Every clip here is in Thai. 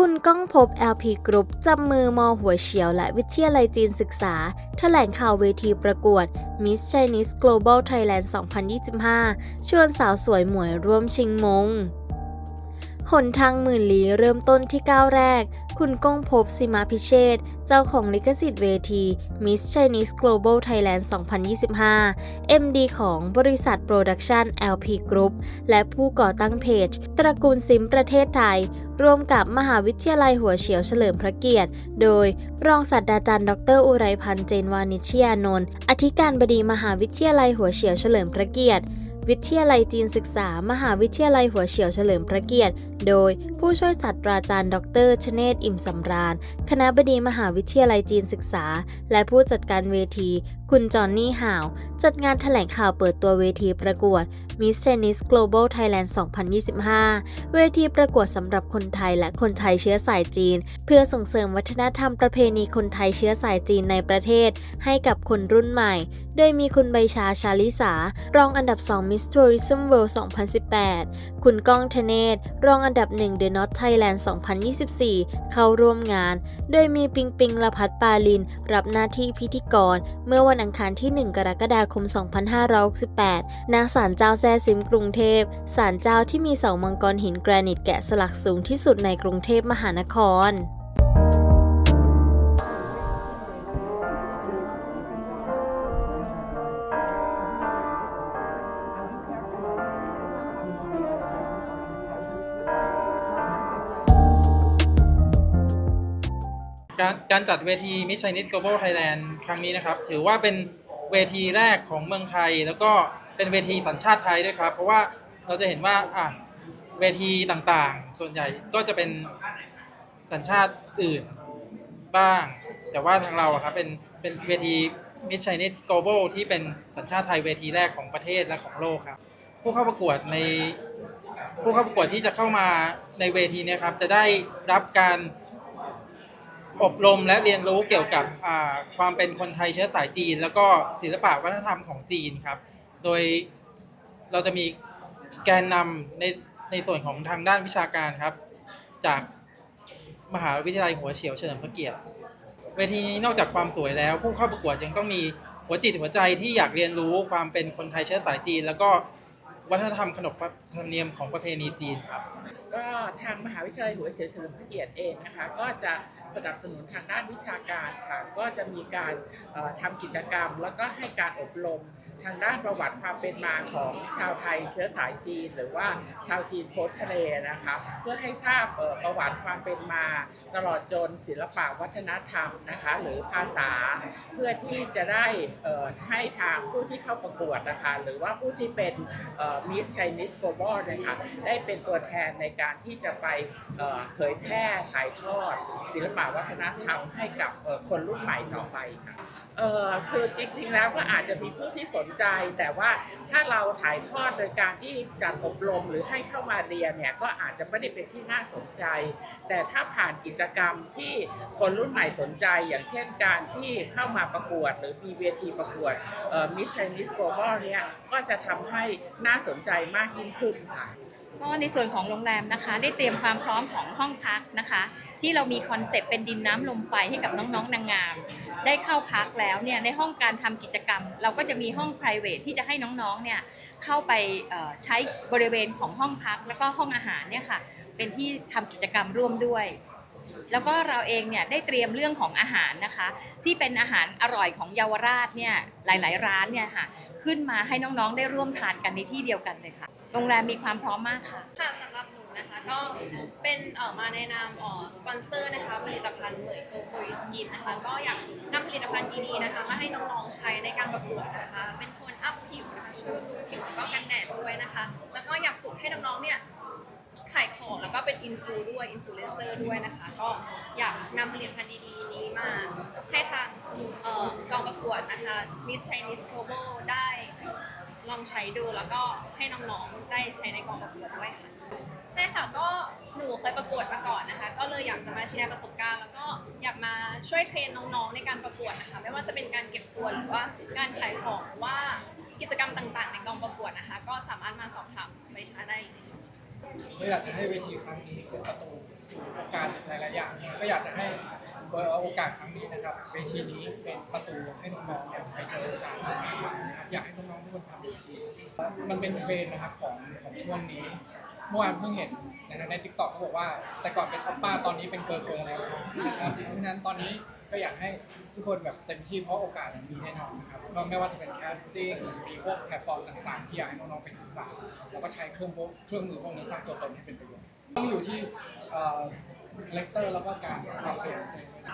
คุณก้องพบ LP Group จับมือมอหัวเฉียวและวิทยาลัยจีนศึกษาแถลงข่าวเวทีประกวด Miss Chinese Global Thailand 2025 ชวนสาวสวยหมวยร่วมชิงมง หนทางหมื่นลี้เริ่มต้นที่ก้าวแรก คุณก้องพบสิมาพิเชษ เจ้าของลิขสิทธิ์เวที Miss Chinese Global Thailand 2025 MD ของบริษัทโปรดักชัน LP Group และผู้ก่อตั้งเพจ ตระกูลซิมประเทศไทย ร่วมกับมหาวิทยาลัยหัวเฉียวเฉลิมพระเกียรติ โดยรองศาสตราจารย์ดร อุไรพันธ์เจนวานิชยานนท์อธิการบดีมหาวิทยาลัยหัวเฉียวเฉลิมพระเกียรติ วิทยาลัยจีนศึกษา มหาวิทยาลัยหัวเฉียวเฉลิมพระเกียรติ โดยผู้ช่วยศาสตราจารย์ ดรชเนตอิ่มสำราญ คณะบดีมหาวิทยาลัยจีนศึกษา และผู้จัดการเวที คุณจอห์นนี่ห่าว จัดงานแถลงข่าวเปิดตัวเวทีประกวด Miss Chinese Global Thailand 2025 เวทีประกวดสำหรับคนไทยและคนไทยเชื้อสายจีน เพื่อส่งเสริมวัฒนธรรมประเพณีคนไทยเชื้อสายจีนในประเทศ ให้กับคนรุ่นใหม่ โดยมีคุณใบชาชาลิสา รองอันดับ 2 Miss Tourism World 2018 คุณก้องธเนศ รองอันดับ 1 The Not Thailand 2024 เข้าร่วมงาน โดยมีปิงปิงละพัดปาลิน รับหน้าที่พิธีกร เมื่อวันันอังคารที่ 1 กรกฎาคม 2568 ณ ศาลเจ้าแซ่ซิมกรุงเทพ ศาลเจ้าที่มีเสามังกรหินแกรนิตแกะสลักสูงที่สุดในกรุงเทพมหานคร การการจัดเวที Miss Chinese Global Thailand ครั้งนี้นะครับ ถือว่าเป็นเวทีแรกของเมืองไทย แล้วก็เป็นเวทีสัญชาติไทยด้วยครับ เพราะว่าเราจะเห็นว่าอะเวทีต่างๆ ส่วนใหญ่ก็จะเป็นสัญชาติอื่นบ้าง แต่ว่าทางเราอะครับเป็นเป็นเวที Miss Chinese Global ที่เป็นสัญชาติไทยเวทีแรกของประเทศและของโลกครับ ผู้เข้าประกวดในผู้เข้าประกวดที่จะเข้ามาในเวทีนี้ครับจะได้รับการ อบรมและเรียนรู้เกี่ยวกับความเป็นคนไทยเชื้อสายจีน แล้วก็ศิลปะวัฒนธรรมของจีนครับ โดยเราจะมีแกนนำในในส่วนของทางด้านวิชาการครับ จากมหาวิทยาลัยหัวเฉียวเฉลิมพระเกียรติ เวทีนี้นอกจากความสวยแล้ว ผู้เข้าประกวดยังต้องมีหัวจิตหัวใจที่อยากเรียนรู้ความเป็นคนไทยเชื้อสายจีน แล้วก็วัฒนธรรมขนบธรรมเนียมของประเพณีจีนครับ ก็ทางมหาวิทยาลัยหัวเฉียวเฉลิมพระเกียรติเองนะคะ ก็จะสนับสนุนทางด้านวิชาการค่ะ ก็จะมีการเอ่อทำกิจกรรม แล้วก็ให้การอบรมทางด้านประวัติความเป็นมาของชาวไทยเชื้อสายจีน หรือว่าชาวจีนโพสทะเลนะคะ เพื่อให้ทราบประวัติความเป็นมา ตลอดจนศิลปะวัฒนธรรมนะคะ หรือภาษา เพื่อที่จะได้ให้ทางผู้ที่เข้าประกวดนะคะ หรือว่าผู้ที่เป็นมิส Chinese Global นะคะได้เป็นตัวแทนในการการที่จะไปเผยแพร่ถ่ายทอด ศิลปะวัฒนธรรมให้กับคนรุ่นใหม่ต่อไปค่ะเออคือจริงๆแล้วก็อาจจะมีผู้ที่สนใจ แต่ว่าถ้าเราถ่ายทอดโดยการที่จัดอบรมหรือให้เข้ามาเรียนเนี่ยก็อาจจะไม่ได้เป็นที่น่าสนใจ แต่ถ้าผ่านกิจกรรมที่คนรุ่นใหม่สนใจ อย่างเช่นการที่เข้ามาประกวด หรือมีเวทีประกวดมิส Chinese Global เนี่ยก็จะทำให้น่าสนใจมากยิ่งขึ้นค่ะ ก็ในส่วนของโรงแรมนะคะ ได้เตรียมความพร้อมของห้องพักนะคะ ที่เรามีคอนเซปต์เป็นดินน้ำลมไฟให้กับน้องๆนางงาม ได้เข้าพักแล้วเนี่ยในห้องการทำกิจกรรม เราก็จะมีห้อง p r i v a t ที่จะให้น้องๆเนี่ยเข้าไปใช้บริเวณของห้องพัก แล้วก็ห้องอาหารเนี่ยค่ะเป็นที่ทำกิจกรรมร่วมด้วย แล้วก็เราเองเนี่ยได้เตรียมเรื่องของอาหารนะคะ ที่เป็นอาหารอร่อยของเยาวราชเนี่ยหลาย ๆ ร้านเนี่ยค่ะขึ้นมาให้น้องๆได้ร่วมทานกันในที่เดียวกันเลยค่ะ โรงแรมมีความพร้อมมากค่ะ ค่ะสำหรับหนูนะคะก็เป็นเอ่อมาในนามอ่อสปอนเซอร์นะคะผลิตภัณฑ์เหมยโกโกยสกินนะคะก็อยากนำผลิตภัณฑ์ดีๆนะคะมาให้น้องๆใช้ในการประกวดนะคะ เป็นคนอัพผิวนะคะช่วยบำรุงผิวแล้วก็กันแดดด้วยนะคะ แล้วก็อยากฝึกให้น้องๆเนี่ยขายของแล้วก็เป็นอินฟูด้วยอินฟลูเอนเซอร์ด้วยนะคะ ก็อยากนำผลิตภัณฑ์ดีๆ นี้มาให้ทางเอ่อกองประกวดนะคะ Miss Chinese Global ได้ ลองใช้ดูแล้วก็ให้น้องๆได้ใช้ในกองประกวดด้วยค่ะใช่ค่ะก็หนูเคยประกวดมาก่อนนะคะ ก็เลยอยากจะมาแชร์ประสบการณ์ แล้วก็อยากมาช่วยเทรนน้องๆในการประกวดนะคะไม่ว่าจะเป็นการเก็บตัวหรือว่าการขายของหรือว่ากิจกรรมต่างๆ ในกองประกวดนะคะ ก็สามารถมาสอบถามไปช้าได้เลยค่ะเราอยากจะให้เวทีครั้งนี้เป็นประตู สู่โอกาสหลอย่างเนี่ยก็อยากจะให้เปิดโอกาสครั้งนี้นะครับเวทีนี้เป็นประตูให้น้องๆเนี่ยไปเจอโอกาสใหม่ๆนะครับอยากให้น้องๆทุกคนทำเวทีมันเป็นเทรนนะครับของของช่วงนี้เมื่อวานเพิ่งเห็นนะครับในทิกตอกเขาบอกว่า แต่ก่อนเป็นออปป้าตอนนี้เป็นเกิร์ลเกิร์ลแล้วนะครับเพราะฉะนั้นตอนนี้ก็อยากให้ทุกคนแบบเต็มที่เพราะโอกาสมีแน่นอนนะครับก็ไม่ว่าจะเป็นแคสติ้งมีพวกแพลตฟอร์มต่างๆ ที่อยากให้น้องๆไปศึกษาแล้วก็ใช้เครื่องพวกเครื่องมือพวกนี้สร้างตัวตนให้เป็นประโยชน์ ต้องอยู่ที่เลกเตอร์แล้วก็การความเป็น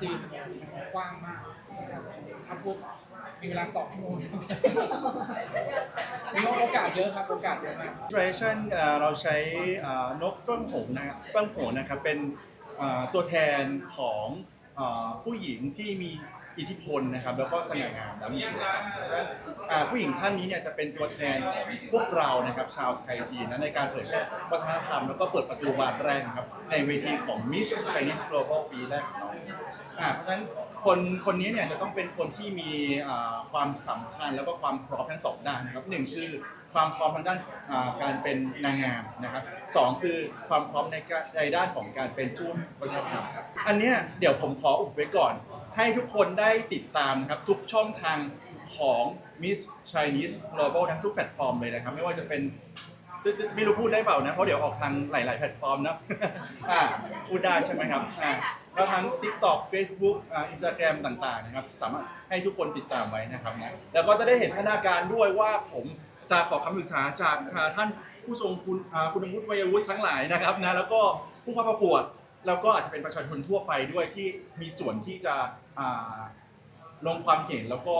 จีนเนี่ยมันกว้างมากนะครับถ้าพูดมีเวลาสองชั่วโมงมีโอกาสเยอะครับโอกาสเยอะมาก Tradition เอ่อเราใช้เอ่อนกเฟื่องหงนะครับเฟื่องหงนะครับเป็นเอ่อตัวแทนของเอ่อผู้หญิงที่มี อิทธิพลนะครับ แล้วก็สง่างามและมีศิลปะเพราะฉะนั้นอ่าผู้หญิงท่านนี้เนี่ยจะเป็นตัวแทนของพวกเรานะครับชาวไทยจีนนะในการเผยแพร่วัฒนธรรมแล้วก็เปิดประตูบานแรกนะครับ ในเวทีของ Miss Chinese Global ปีแรกของเราอ่าเพราะฉะนั้นคนคนนี้เนี่ยจะต้องเป็นคนที่มีอ่าความสำคัญแล้วก็ความพร้อมทั้งสองด้านนะครับหนึ่งคือความพร้อมทางด้านอ่าการเป็นนางงามนะครับสองคือความพร้อมในการในด้านของการเป็นทูตวัฒนธรรมครับอันเนี้ยเดี๋ยวผมขออุบไว้ก่อน ให้ทุกคนได้ติดตามนะครับ ทุกช่องทางของ Miss Chinese Global ทั้งทุกแพลตฟอร์มเลยนะครับ ไม่ว่าจะเป็นไม่รู้พูดได้เปล่านะ เพราะเดี๋ยวออกทางหลาย ๆ แพลตฟอร์มนะอ่าพูดได้ใช่ไหมครับอ่าแล้วทั้ง TikTok Facebook อ่า Instagram ต่าง ๆ นะครับ สามารถให้ทุกคนติดตามไว้นะครับนะแล้วก็จะได้เห็นพัฒนาการด้วยว่าผมจะขอคำปรึกษาจากท่านผู้ทรงคุณอ่าคุณวุฒิวัยวุฒิทั้งหลายนะครับนะแล้วก็ผู้เข้าประกวด แล้วก็อาจจะเป็นประชาชนทั่วไปด้วยที่มีส่วนที่จะอ่าลงความเห็นแล้วก็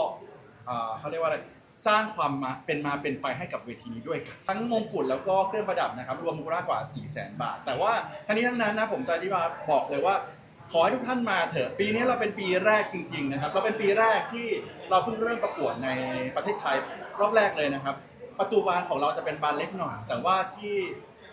อ่าเขาเรียกว่าอะไรสร้างความมาเป็นมาเป็นไปให้กับเวทีนี้ด้วยกันทั้งมงกุฎแล้วก็เครื่องประดับนะครับ รวมมูลค่ากว่า 4 0 0 0 0 0 บาท แต่ว่าทั้งนี้ทั้งนั้นนะผมจะอธิบายบอกเลยว่า ขอให้ทุกท่านมาเถอะปีนี้เราเป็นปีแรกจริง ๆ นะครับเราเป็นปีแรกที่เราเพิ่งเริ่มประกวดในประเทศไทยรอบแรกเลยนะครับ ประตูบานของเราจะเป็นบานเล็กหน่อยแต่ว่าที่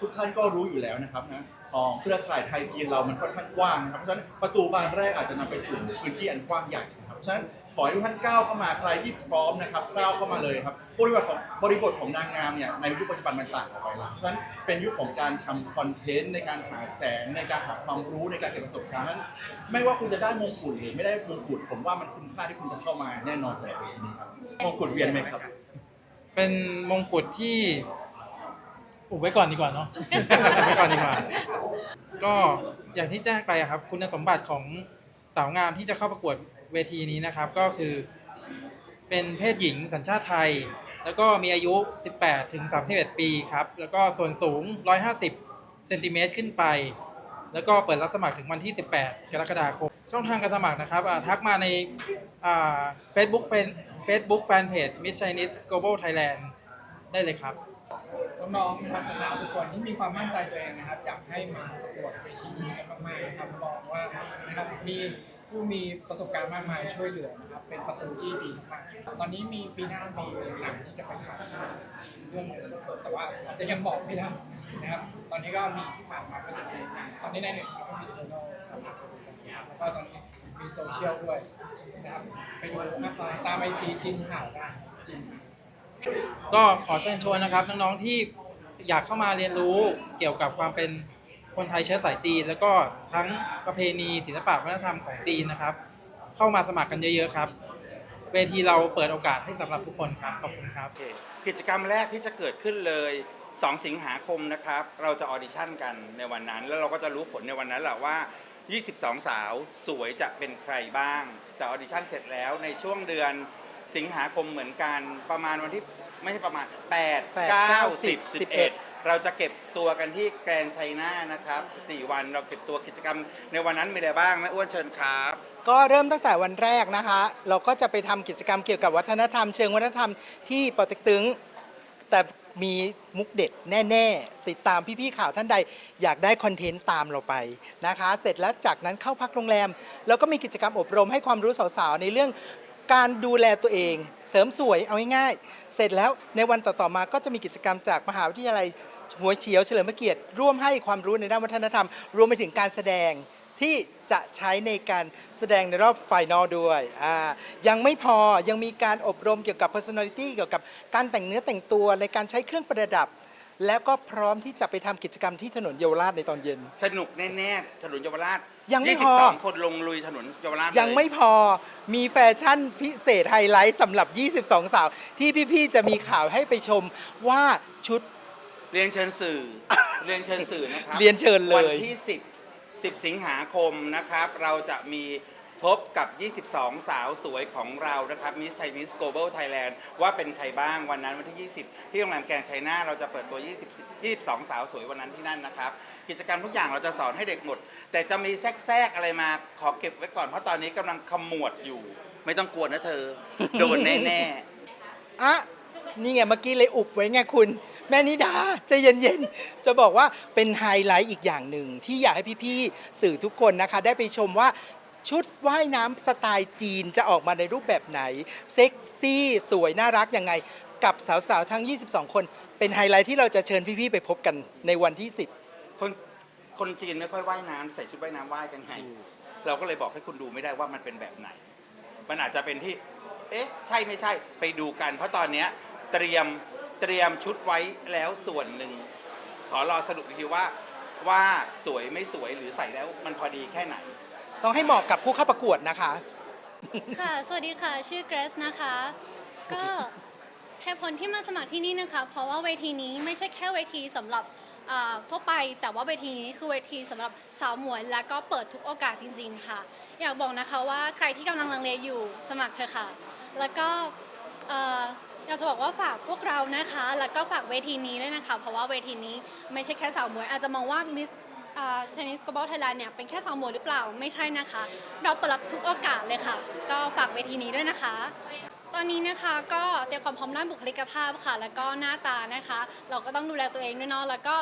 ทุกท่านก็รู้อยู่แล้วนะครับนะ ของเครือข่ายไทยจีนเรามันค่อนข้างกว้างนะครับเพราะฉะนั้นประตูบานแรกอาจจะนำไปสู่พื้นที่อันกว้างใหญ่นะครับเพราะฉะนั้นขอให้ทุกท่านก้าวเข้ามาใครที่พร้อมนะครับก้าวเข้ามาเลยครับบริบทของบริบทของนางงามเนี่ยในยุคปัจจุบันมันต่างออกไปแล้วเพราะฉะนั้นเป็นยุคของการทำคอนเทนต์ในการหาแสงในการหาความรู้ในการเก็บประสบการณ์นั้น ไม่ว่าคุณจะได้มงกุฎหรือไม่ได้มงกุฎผมว่ามันคุ้มค่าที่คุณจะเข้ามาแน่นอนเลยทีนี้ครับมงกุฎเวียนไหมครับ เป็นมงกุฎที่ อุบไว้ก่อนดีกว่าเนาะ อุบไว้ก่อนดีกว่า ก็อย่างที่แจ้งไปอะครับ คุณสมบัติของสาวงามที่จะเข้าประกวดเวทีนี้นะครับ ก็คือ เป็นเพศหญิงสัญชาติไทย แล้วก็มีอายุ 18 ถึง 31 ปีครับ แล้วก็ส่วนสูง 150 เซนติเมตรขึ้นไป แล้วก็เปิดรับสมัครถึงวันที่ 18 กรกฎาคม ช่องทางการสมัครนะครับอ่าทักมาในเฟซบุ๊กเฟซบุ๊กแฟนเพจ Miss Chinese Global Thailand ได้เลยครับ น้องๆนักศึกษาทุกคนที่มีความมั่นใจตัวเองนะครับ อยากให้มาประกวดเวทีนี้กันมากๆนะครับบอกว่านะครับมีผู้มีประสบการณ์มากมายช่วยเหลือนะครับ เป็นประตูที่ดีมากตอนนี้มีปีหน้ามีหนังที่จะไปถ่ายเรื่องหนึงแต่ว่าอาจจะยังบอกไม่ได้นะครับ ตอนนี้ก็มีที่ผ่านมาก็จะเป็นหนังตอนนี้ในหนึ่งก็มีเทอร์โนสำหรับนะครับแล้วก็ตอนนี้มีโซเชียลด้วยนะครับ ไปดูนะครับตามไอจีจินห่าวได้จิน ก็ขอเชิญชวนนะครับน้องๆที่อยากเข้ามาเรียนรู้เกี่ยวกับความเป็นคนไทยเชื้อสายจีน แล้วก็ทั้งประเพณีศิลปะวัฒนธรรมของจีนนะครับ เข้ามาสมัครกันเยอะๆครับ เวทีเราเปิดโอกาสให้สำหรับทุกคนครับขอบคุณครับเคกิจกรรมแรกที่จะเกิดขึ้นเลย 2 สิงหาคมนะครับ เราจะออดิชั่นกันในวันนั้น แล้วเราก็จะรู้ผลในวันนั้นแหละว่า 22 สาวสวยจะเป็นใครบ้าง แต่ออดิชั่นเสร็จแล้วในช่วงเดือนสิงหาคมเหมือนกันประมาณวันที่ ไม่ใช่ประมาณ8 9 10 11 เราจะเก็บตัวกันที่แกรนด์ไชน่านะครับ 4 วันเราเก็บตัวกิจกรรม ในวันนั้นมีอะไรบ้างแม่อ้วนเชิญครับ ก็เริ่มตั้งแต่วันแรกนะคะ เราก็จะไปทำกิจกรรมเกี่ยวกับวัฒนธรรม เชิงวัฒนธรรมที่ปอเต็กตึง แต่มีมุกเด็ดแน่ ๆ ติดตามพี่ ๆ ข่าวท่านใด อยากได้คอนเทนต์ตามเราไปนะคะ เสร็จแล้วจากนั้นเข้าพักโรงแรม แล้วก็มีกิจกรรมอบรมให้ความรู้สาว ๆ ในเรื่อง การดูแลตัวเอง เสริมสวยเอาง่ายๆเสร็จแล้วในวันต่อๆมาก็จะมีกิจกรรมจากมหาวิทยาลัยหัวเฉียวเฉลิมพระเกียรติ ร่วมให้ความรู้ในด้านวัฒนธรรม รวมไปถึงการแสดงที่จะใช้ในการแสดงในรอบไฟนอลด้วยอ่ายังไม่พอยังมีการอบรมเกี่ยวกับ personality เกี่ยวกับการแต่งเนื้อแต่งตัวในการใช้เครื่องประดับ แล้วก็พร้อมที่จะไปทำกิจกรรมที่ถนนเยาวราชในตอนเย็น สนุกแน่ๆถนนเยาวราชยังไม่พอ 22 คนลงลุยถนนเยาวราชยังไม่พอมีแฟชั่นพิเศษไฮไลท์สำหรับ 22 สาว ที่พี่ ๆ จะมีข่าวให้ไปชมว่าชุด เรียนเชิญสื่อ เรียนเชิญสื่อนะครับเรียนเชิญเลยวันที่ 10 10 สิงหาคมนะครับ เราจะมี พบกับ 22 สาวสวยของเรานะครับ Miss Chinese Global Thailand ว่าเป็นใครบ้างวันนั้นวันที่ 20 ที่โรงแรมแกนไชน่าเราจะเปิดตัว 20 22 สาวสวยวันนั้นที่นั่นนะครับ กิจกรรมทุกอย่างเราจะสอนให้เด็กหมด แต่จะมีแทรกๆอะไรมาขอเก็บไว้ก่อนเพราะตอนนี้กำลังขมวดอยู่ ไม่ต้องกลัวนะเธอ โดนแน่ๆอะนี่ไงเมื่อกี้เลยอุบไว้ไงคุณ แม่นิดาใจเย็นๆ จะบอกว่าเป็นไฮไลท์อีกอย่างหนึ่งที่อยากให้พี่ๆสื่อทุกคนนะคะ ได้ไปชมว่า ชุดว่ายน้ำสไตล์จีนจะออกมาในรูปแบบไหน เซ็กซี่ สวย น่ารักยังไง กับสาวๆ ทั้ง 22 คน เป็นไฮไลท์ที่เราจะเชิญพี่ๆ ไปพบกันในวันที่ คนคนจีนไม่ค่อยว่ายน้ำใส่ชุดว่ายน้ำว่ายกันไงเราก็เลยบอกให้คุณดูไม่ได้ว่ามันเป็นแบบไหน มันอาจจะเป็นที่ เอ๊ะ ใช่ไม่ใช่ไปดูกัน เพราะตอนเนี้ยเตรียมเตรียมชุดไว้แล้วส่วนหนึ่ง ขอรอสรุปอีกทีว่าว่าสวยไม่สวยหรือใส่แล้วมันพอดีแค่ไหน ต้องให้เหมาะกับผู้เข้าประกวดนะคะ ค่ะ สวัสดีค่ะ ชื่อเกรซนะคะ ก็เหตุผลที่มาสมัครที่นี่นะคะ เพราะว่าเวทีนี้ไม่ใช่แค่เวทีสำหรับอ่าทั่วไป แต่ว่าเวทีนี้คือเวทีสำหรับสาวหมวย และก็เปิดทุกโอกาสจริง ๆ ค่ะ อยากบอกนะคะว่าใครที่กำลังลังเลอยู่สมัครเถอะค่ะ แล้วก็เอ่ออยากจะบอกว่าฝากพวกเรานะคะ แล้วก็ฝากเวทีนี้ด้วยนะคะ เพราะว่าเวทีนี้ไม่ใช่แค่สาวหมวย อาจจะมองว่ามิส ชนิสกบอลไทยแลนด์เนี่ยเป็นแค่สาวหมวยหรือเปล่าไม่ใช่นะคะ เราเปิดรับทุกโอกาสเลยค่ะ ก็ฝากเวทีนี้ด้วยนะคะ ตอนนี้นะคะก็เตรียมความพร้อมด้านบุคลิกภาพค่ะ แล้วก็หน้าตานะคะ เราก็ต้องดูแลตัวเองด้วยเนาะแล้วก็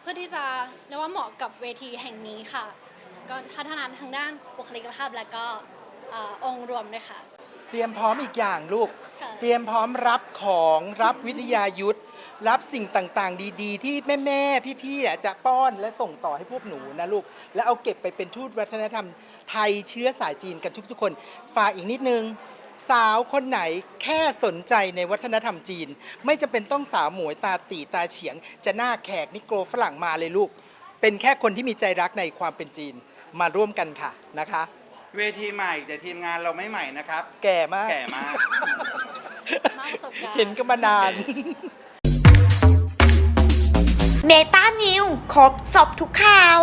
เพื่อที่จะเรียกว่าเหมาะกับเวทีแห่งนี้ค่ะ ก็พัฒนาทางด้านบุคลิกภาพและก็เอ่อองค์รวมด้วยค่ะ เตรียมพร้อมอีกอย่างลูก ค่ะ เตรียมพร้อมรับของรับวิทยายุทธ รับสิ่งต่างๆ ดีๆ ที่แม่ๆพี่ๆอะจะป้อนและส่งต่อให้พวกหนูนะลูก แล้วเอาเก็บไปเป็นทูตวัฒนธรรมไทยเชื้อสายจีนกันทุกๆ คน ฝากอีกนิดนึง สาวคนไหนแค่สนใจในวัฒนธรรมจีน ไม่จำเป็นต้องสาวหมวยตาตีตาเฉียง จะหน้าแขกนิโกรฝรั่งมาเลยลูก เป็นแค่คนที่มีใจรักในความเป็นจีนมาร่วมกันค่ะนะคะ เวทีใหม่แต่ทีมงานเราไม่ใหม่นะครับ แก่มาก แก่มาก มากประสบการณ์ เห็นกันมานาน เมตานิวครบสบทุกข่าว